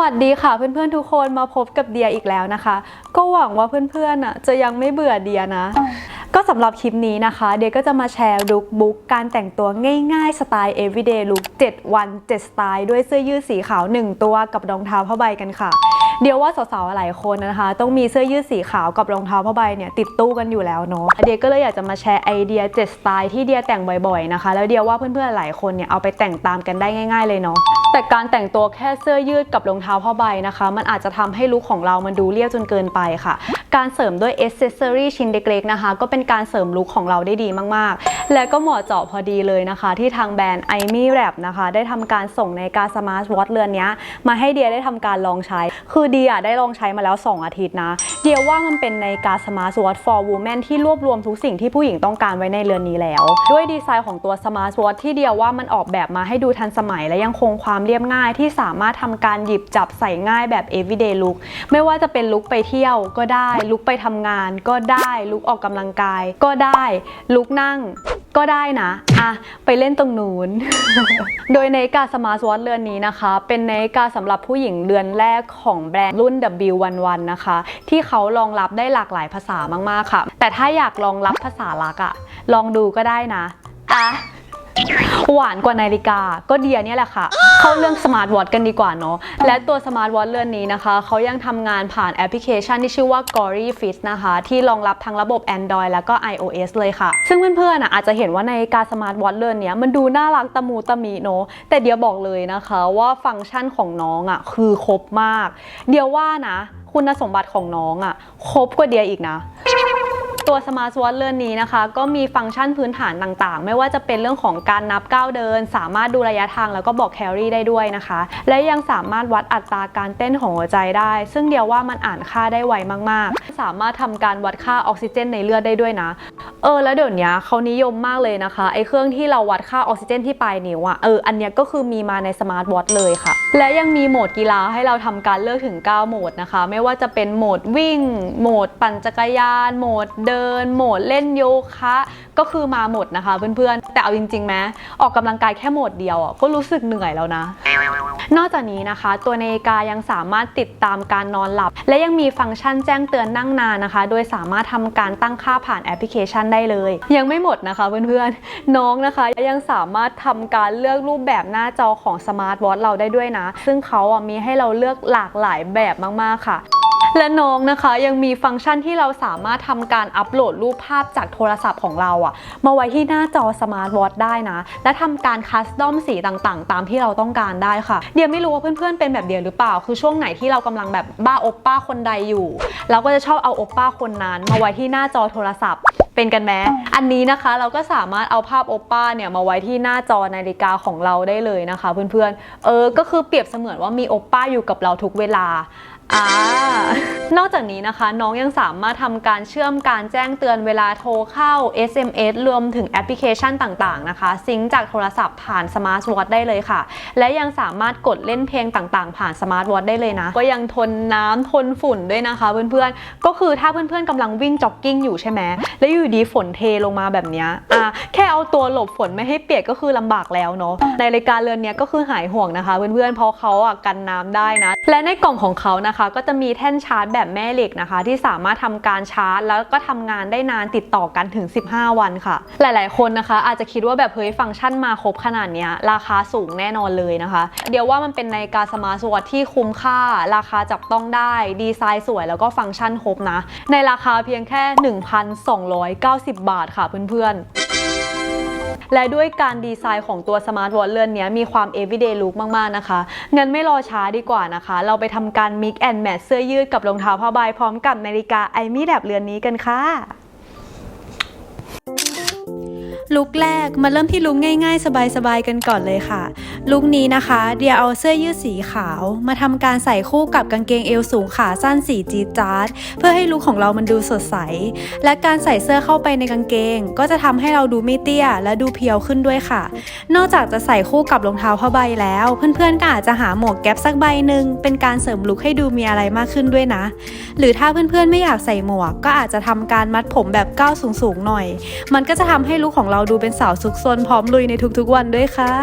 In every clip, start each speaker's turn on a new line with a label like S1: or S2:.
S1: วัสดีค่ะเพื่อนๆทุกคนมาพบกับเดียอีกแล้วนะคะ ก็หวังว่าเพื่อนๆน่ะจะยังไม่เบื่อเดียนะ ก็สำหรับคลิปนี้นะคะ เดียก็จะมาแชร์ลุคบุ๊กการแต่งตัวง่ายๆ สไตล์ everyday look 7 วัน 7 สไตล์ ด้วยเสื้อยืดสีขาว 1 ตัวกับรองเท้าผ้าใบกันค่ะ เดียวว่าสาวๆหลายคนนะคะ ต้องมีเสื้อยืดสีขาวกับรองเท้าผ้าใบเนี่ยติดตู้กันอยู่แล้วเนาะเดียก็เลยอยากจะมาแชร์ไอเดีย 7 สไตล์ที่เดียแต่งบ่อยๆนะคะ แล้วเดียว่าเพื่อนๆหลายคนเนี่ยเอาไปแต่งตามกันได้ง่าย ๆเลยเนาะ แต่การแต่งตัวแค่เสื้อยืดกับรองเท้าผ้าใบนะคะ มันอาจจะทำให้ลุคของเรามันดูเรียบจนเกินไปค่ะ การเสริมด้วยเอเซสซอรี่ชิ้นเล็กๆนะคะ ก็เป็นการเสริมลุคของเราได้ดีมากๆ และก็เหมาะเจาะพอดีเลยนะคะ ที่ทางแบรนด์ i m i r a p นะคะ ได้ทำการส่งในการสมาร์ทวอทเรือนนี้มาให้เดียได้ทำการลองใช้ คือเดียได้ลองใช้มาแล้ว 2 อาทิตย์นะ เดียว่ามันเป็นในการสมาร์ทวอท for women ที่รวบรวมทุกสิ่งที่ผู้หญิงต้องการไว้ในเรือนนี้แล้ว ด้วยดีไซน์ของตัวสมาร์ทวอทที่เดียว่ามันออกแบบมาให้ดูทันสมัยและยังคงความเรียบง่ายที่สามารถทำการหยิบจับใส่ง่ายแบบ everyday look ไม่ว่าจะเป็นลุคไปเที่ยวก็ได้ ลุคไปทำงานก็ได้ ลุคออกกำลังกายก็ได้ ลุคนั่งก็ได้นะอะไปเล่นตรงนู้น โดยในกาสมาร์ทวอทเรือนนี้นะคะ เป็นในกาสำหรับผู้หญิงเรือนแรกของแบรนด์รุ่น W11 นะคะ ที่เขารองรับได้หลากหลายภาษามากๆค่ะ แต่ถ้าอยากรองรับภาษาลักอะลองดูก็ได้นะอะ หวานกว่านาฬิกาก็เดียเนี่ยแหละค่ะ เข้าเรื่องสมาร์ทวอทกันดีกว่าเนาะและตัวสมาร์ทวอทเรือนนี้นะคะ เขายังทำงานผ่านแอปพลิเคชันที่ชื่อว่า Gory Fit นะคะ ที่รองรับทั้งระบบ Android แล้วก็ iOS เลยค่ะ ซึ่งเพื่อนๆอาจจะเห็นว่าในการสมาร์ทวอทเรือนนี้มันดูน่ารักตะมูตะมีเนาะแต่เดียบอกเลยนะคะว่าฟังก์ชันของน้องอะ่ะคือครบมาก เดียว่านะ คุณสมบัติของน้องอะ่ะครบกว่าเดียอีกนะ ตัว Smart Watch เรือนนี้นะคะ ก็มีฟังก์ชันพื้นฐานต่างๆ ไม่ว่าจะเป็นเรื่องของการนับก้าวเดิน สามารถดูระยะทางแล้วก็บอกแคลอรี่ได้ด้วยนะคะ และยังสามารถวัดอัตราการเต้นของหัวใจได้ ซึ่งเดียวว่ามันอ่านค่าได้ไวมากๆ สามารถทำการวัดค่าออกซิเจนในเลือดได้ด้วยนะเออแล้วเดี๋ยวนี้เขานิยมมากเลยนะคะไอเครื่องที่เราวัดค่าออกซิเจนที่ปลายนิ้วอะเอออันนี้ก็คือมีมาในสมาร์ทวอทเลยค่ะ และยังมีโหมดกีฬาให้เราทำการเลือกถึง 9 โหมดนะคะ ไม่ว่าจะเป็นโหมดวิ่ง โหมดปั่นจักรยาน โหมดเเดิน โหมดเล่นโยคะ ก็คือมาหมดนะคะเพื่อนๆ แต่เอาจริงๆไหมออกกำลังกายแค่โหมดเดียวอะก็รู้สึกเหนื่อยแล้วนะ นอกจากนี้นะคะ ตัวนาฬิกายังสามารถติดตามการนอนหลับ และยังมีฟังก์ชันแจ้งเตือนนั่งนานนะคะ โดยสามารถทำการตั้งค่าผ่านแอปพลิเคชันได้เลย ยังไม่หมดนะคะเพื่อนๆ น้องนะคะยังสามารถทำการเลือกรูปแบบหน้าจอของสมาร์ทวอทเราได้ด้วยนะ ซึ่งเขาอะมีให้เราเลือกหลากหลายแบบมากๆค่ะ และน้องนะคะยังมีฟังก์ชันที่เราสามารถทำการอัปโหลดรูปภาพจากโทรศัพท์ของเราอะมาไว้ที่หน้าจอสมาร์ทวอทได้นะ และทำการคัสตอมสีต่างๆ ตามที่เราต้องการได้ค่ะ เดียไม่รู้ว่าเพื่อนๆเป็นแบบเดียหรือเปล่า คือช่วงไหนที่เรากำลังแบบบ้าโอปป้าคนใดอยู่ เราก็จะชอบเอาโอปป้าคนนั้น มาไว้ที่หน้าจอโทรศัพท์เป็นกันไหมอันนี้นะคะเราก็สามารถเอาภาพโอปป้าเนี่ยมาไว้ที่หน้าจอนาฬิกาของเราได้เลยนะคะ เพื่อนๆ เออ ก็คือเปรียบเสมือนว่ามีโอปป้าอยู่กับเราทุกเวลา อ่านอกจากนี้นะคะ น้องยังสามารถทำการเชื่อมการแจ้งเตือนเวลาโทรเข้า SMS รวมถึงแอปพลิเคชันต่างๆนะคะ ซิงจากโทรศัพท์ผ่านสมาร์ทวอทได้เลยค่ะ และยังสามารถกดเล่นเพลงต่างๆ ผ่านสมาร์ทวอทได้เลยนะ ก็ยังทนน้ำทนฝุ่นด้วยนะคะเพื่อนๆ ก็คือถ้าเพื่อนๆกำลังวิ่งจ็อกกิ้งอยู่ใช่ไหมแล้วอยู่ดีฝนเทลงมาแบบนี้อะแค่เอาตัวหลบฝนไม่ให้เปียกก็คือลำบากแล้วเนาะในรายการเรือนนี้ก็คือหายห่วงนะคะ เพื่อนๆเพราะเขาอะกันน้ำได้นะ และในกล่องของเขานะคะก็จะมีแท่นชาร์จแบบแม่เหล็กนะคะ ที่สามารถทำการชาร์จ แล้วก็ทำงานได้นานติดต่อกันถึง 15 วันค่ะ หลาย ๆ คนนะคะ อาจจะคิดว่าแบบเฮ้ยฟังก์ชันมาครบขนาดนี้ราคาสูงแน่นอนเลยนะคะ เดี๋ยวว่ามันเป็นนาฬิกาสมาร์ทวอทที่คุ้มค่า ราคาจับต้องได้ดีไซน์สวยแล้วก็ฟังก์ชันครบนะ ในราคาเพียงแค่ 1,290 บาทค่ะเพื่อนๆ และด้วยการดีไซน์ของตัวสมาร์ทวอทเรือนนี้มีความ everyday look มาก ๆ นะคะ งั้นไม่รอช้าดีกว่านะคะ เราไปทำการ mix and match เสื้อยืดกับรองเท้าผ้าใบพร้อมกับนาฬิกาไอมี่แบบเรือนนี้กันค่ะ ลุกแรกมาเริ่มที่ลุกง่าย ๆ สบายๆกันก่อนเลยค่ะ ลุกนี้นะคะ เดียเอาเสื้อยืดสีขาว มาทำการใส่คู่กับกางเกงเอวสูงขาสั้นสีจีดจาร์ดเพื่อให้ลุกของเรามันดูสดใส และการใส่เสื้อเข้าไปในกางเกง ก็จะทำให้เราดูไม่เตี้ย และดูเพียวขึ้นด้วยค่ะ นอกจากจะใส่คู่กับรองเท้าผ้าใบแล้ว เพื่อนๆก็อาจจะหาหมวกแก๊ปสักใบหนึ่งเป็นการเสริมลุคให้ดูมีอะไรมากขึ้นด้วยนะ หรือถ้าเพื่อนๆไม่อยากใส่หมวก ก็อาจจะทำการมัดผมแบบก้าวสูงๆหน่อย มันก็จะทำให้ลุคของเราดูเป็นสาวซุกซนพร้อมลุยในทุกๆวันด้วยค่ะ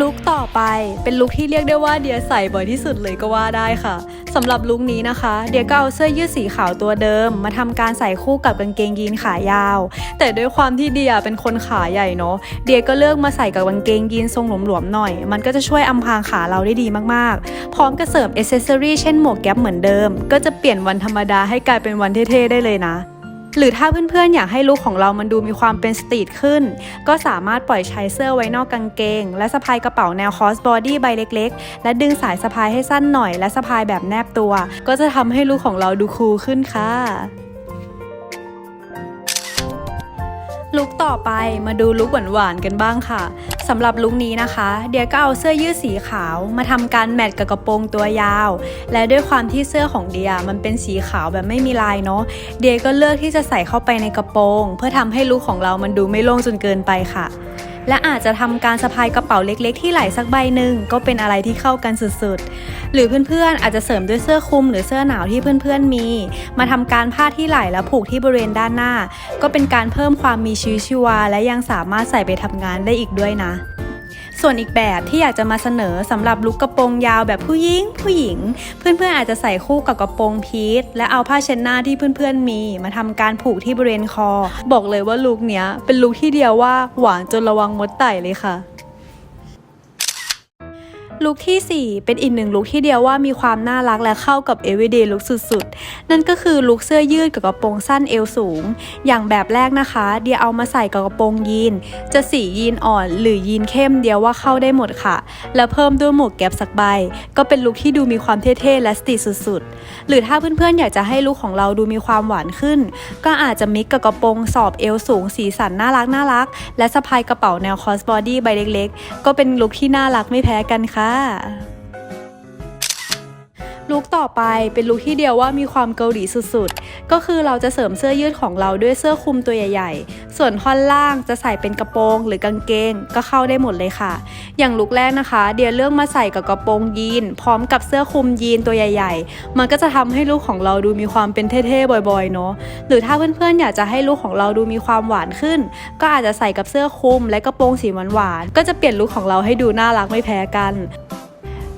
S1: ลุคต่อไปเป็นลุคที่เรียกได้ว่าเดียใส่บ่อยที่สุดเลยก็ว่าได้ค่ะสำหรับลุคนี้นะคะ เดียก็เอาเสื้อยืดสีขาวตัวเดิม มาทำการใส่คู่กับกางเกงยีนขายาว แต่ด้วยความที่เดียเป็นคนขาใหญ่เนาะเดียก็เลือกมาใส่กับกางเกงยีนทรงหลวมๆหน่อย มันก็จะช่วยอำพรางขาเราได้ดีมากๆ พร้อมกับเสริมอเซอรี่เช่นหมวกแก๊ปเหมือนเดิม ก็จะเปลี่ยนวันธรรมดาให้กลายเป็นวันเท่ๆได้เลยนะ หรือถ้าเพื่อนๆ อยากให้ลุคของเรามันดูมีความเป็นสตรีทขึ้น ก็สามารถปล่อยใช้เสื้อไว้นอกกางเกง และสะพายกระเป๋าแนวคอสบอดี้ใบเล็กๆ และดึงสายสะพายให้สั้นหน่อย และสะพายแบบแนบตัว ก็จะทำให้ลุคของเราดูคูลขึ้นค่ะ ลุคต่อไปมาดูลุคหวานๆกันบ้างค่ะสำหรับลุคนี้นะคะ เดียก็เอาเสื้อยืดสีขาว มาทำการแมทกับกระโปรงตัวยาว และด้วยความที่เสื้อของเดียมันเป็นสีขาวแบบไม่มีลายเนาะเดียก็เลือกที่จะใส่เข้าไปในกระโปรง เพื่อทำให้ลุคของเรามันดูไม่โล่งจนเกินไปค่ะ และอาจจะทำการสะพายกระเป๋าเล็กๆ ที่ไหล่สักใบหนึ่งก็เป็นอะไรที่เข้ากันสุดๆ หรือเพื่อนๆอาจจะเสริมด้วยเสื้อคลุมหรือเสื้อหนาวที่เพื่อนๆมี มาทำการผ้าที่ไหล่แล้วผูกที่บริเวณด้านหน้า ก็เป็นการเพิ่มความมีชีวิตชีวา และยังสามารถใส่ไปทำงานได้อีกด้วยนะ ส่วนอีกแบบที่อยากจะมาเสนอสำหรับลุกกระโปรงยาวแบบผู้หญิงผู้หญิง เพื่อนๆอาจจะใส่คู่กับกระโปรงพีทและเอาผ้าเช็ดหน้าที่เพื่อนๆมี มาทำการผูกที่บริเวณคอ บอกเลยว่าลุกเนี้ยเป็นลุกที่เดียวว่าหวานจนระวังมดไต่เลยค่ะ ลุคที่ 4 เป็นอีกหนึ่งลุคที่เดียวว่ามีความน่ารักและเข้ากับ everyday look สุดๆ นั่นก็คือลุคเสื้อยืดกับกระโปรงสั้นเอวสูง อย่างแบบแรกนะคะ เดียเอามาใส่กับกระโปรงยีน จะสียีนอ่อนหรือยีนเข้มเดียวว่าเข้าได้หมดค่ะ แล้วเพิ่มด้วยหมวกแก๊ปสักใบ ก็เป็นลุคที่ดูมีความเท่ๆและสตรีทสุดๆ หรือถ้าเพื่อนๆอยากจะให้ลุคของเราดูมีความหวานขึ้น ก็อาจจะมิกกับกระโปรงสอบเอวสูง สีสันน่ารักน่ารักและสะพายกระเป๋าแนวคอสบอดี้ใบเล็กๆ ก็เป็นลุคที่น่ารักไม่แพ้กันค่ะค่ะ ลุคต่อไปเป็นลุคที่เดียวว่ามีความเกาหลีสุดๆ ก็คือเราจะเสริมเสื้อยืดของเราด้วยเสื้อคลุมตัวใหญ่ๆ ส่วนท่อนล่างจะใส่เป็นกระโปรงหรือกางเกงก็เข้าได้หมดเลยค่ะ อย่างลุคแรกนะคะ เดียเลือกมาใส่กับกระโปรงยีน พร้อมกับเสื้อคลุมยีนตัวใหญ่ ๆ มันก็จะทำให้ลุคของเราดูมีความเป็นเท่ๆบ่อยๆเนาะ หรือถ้าเพื่อนๆอยากจะให้ลุคของเราดูมีความหวานขึ้น ก็อาจจะใส่กับเสื้อคลุมและกระโปรงสีหวานๆ ก็จะเปลี่ยนลุคของเราให้ดูน่ารักไม่แพ้กัน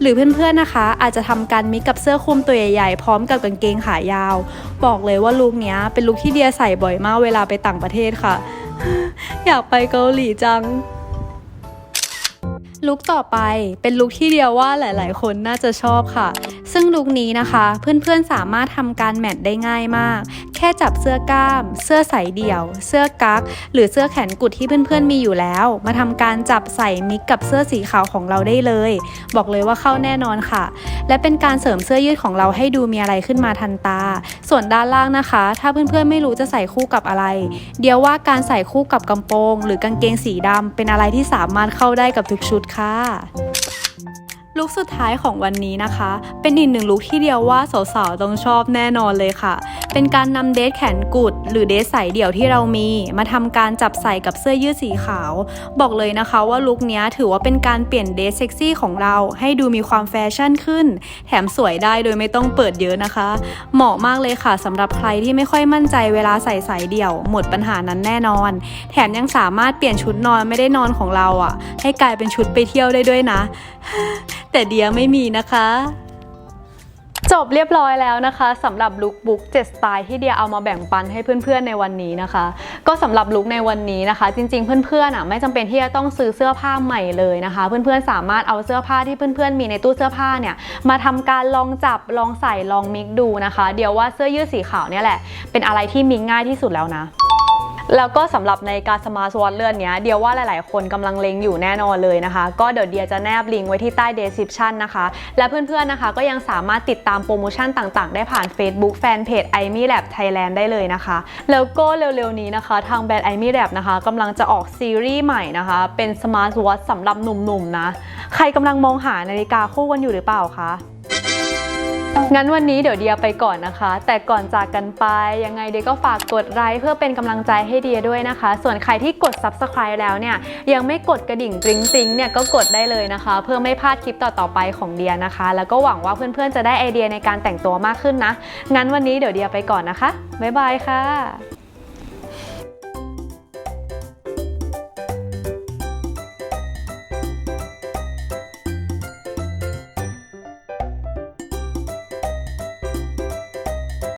S1: หรือเพื่อนๆนะคะ อาจจะทำการมิกกับเสื้อคลุมตัวใหญ่ๆพร้อมกับกางเกงขายาว บอกเลยว่าลุคเนี้ยเป็นลุคที่เดียใส่บ่อยมากเวลาไปต่างประเทศค่ะ อยากไปเกาหลีจังลุคต่อไปเป็นลุคที่เดียวว่าหลาย ๆ คนน่าจะชอบค่ะ ซึ่งลุคนี้นะคะ เพื่อนๆสามารถทำการแมทได้ง่ายมาก แค่จับเสื้อกล้าม เสื้อใส่เดี่ยว เสื้อกั๊กหรือเสื้อแขนกุดที่เพื่อนๆมีอยู่แล้ว มาทำการจับใส่มิกกับเสื้อสีขาวของเราได้เลย บอกเลยว่าเข้าแน่นอนค่ะ และเป็นการเสริมเสื้อยืดของเราให้ดูมีอะไรขึ้นมาทันตา ส่วนด้านล่างนะคะ ถ้าเพื่อนๆไม่รู้จะใส่คู่กับอะไร เดี๋ยวว่าการใส่คู่กับกำโปรง หรือกางเกงสีดำเป็นอะไรที่สามารถเข้าได้กับทุกชุดค่ะ ลุคสุดท้ายของวันนี้นะคะ เป็นอีกหนึ่งลุคที่เดียวว่าสาวๆต้องชอบแน่นอนเลยค่ะ เป็นการนำเดทแขนกุด หรือเดทใส่เดี่ยวที่เรามี มาทำการจับใส่กับเสื้อยืดสีขาว บอกเลยนะคะว่าลุคนี้ถือว่าเป็นการเปลี่ยนเดทเซ็กซี่ของเราให้ดูมีความแฟชั่นขึ้น แถมสวยได้โดยไม่ต้องเปิดเยอะนะคะ เหมาะมากเลยค่ะสำหรับใครที่ไม่ค่อยมั่นใจเวลาใส่สายเดี่ยว หมดปัญหานั้นแน่นอน แถมยังสามารถเปลี่ยนชุดนอนไม่ได้นอนของเราอะ ให้กลายเป็นชุดไปเที่ยวได้ด้วยนะแต่เดียไม่มีนะคะ จบเรียบร้อยแล้วนะคะสำหรับลุคบุ๊ก7สไตล์ที่เดียเอามาแบ่งปันให้เพื่อนๆในวันนี้นะคะ ก็สำหรับลุคในวันนี้นะคะ จริง ๆ เพื่อนๆอะไม่จำเป็นที่จะต้องซื้อเสื้อผ้าใหม่เลยนะคะ เพื่อนๆสามารถเอาเสื้อผ้าที่เพื่อนๆมีในตู้เสื้อผ้าเนี่ยมาทำการลองจับลองใส่ลองมิกดูนะคะ เดียวว่าเสื้อยืดสีขาวเนี่ยแหละเป็นอะไรที่มิกง่ายที่สุดแล้วนะ แล้วก็สำหรับนาฬิกาสมาร์ทวอทเลื่อนเนี้ยเดียวว่าหลาย ๆ คนกำลังเล็งอยู่แน่นอนเลยนะคะ ก็เดี๋ยวเดียจะแนบลิงก์ไว้ที่ใต้ description นะคะ และเพื่อน ๆ นะคะ ก็ยังสามารถติดตามโปรโมชั่นต่าง ๆ ได้ผ่าน Facebook Fanpage i m e Lab Thailand ได้เลยนะคะ แล้วก็เร็ว ๆ นี้นะคะ ทางแบรนด์ i m e Lab นะคะกำลังจะออกซีรีส์ใหม่นะคะ เป็นสมาร์ทวอทสำหรับหนุ่ม ๆ นะ ใครกำลังมองหานาฬิกาคู่กันอยู่หรือเปล่าคะ งั้นวันนี้เดี๋ยวเดียไปก่อนนะคะ แต่ก่อนจากกันไป ยังไงเดียก็ฝากกดไลค์เพื่อเป็นกำลังใจให้เดียด้วยนะคะ ส่วนใครที่กด subscribe แล้วเนี่ย ยังไม่กดกระดิ่งริ๊งริ๊งเนี่ยก็กดได้เลยนะคะ เพื่อไม่พลาดคลิปต่อๆไปของเดียนะคะ แล้วก็หวังว่าเพื่อนๆจะได้ไอเดียในการแต่งตัวมากขึ้นนะ งั้นวันนี้เดี๋ยวเดียไปก่อนนะคะบ๊ายบายค่ะ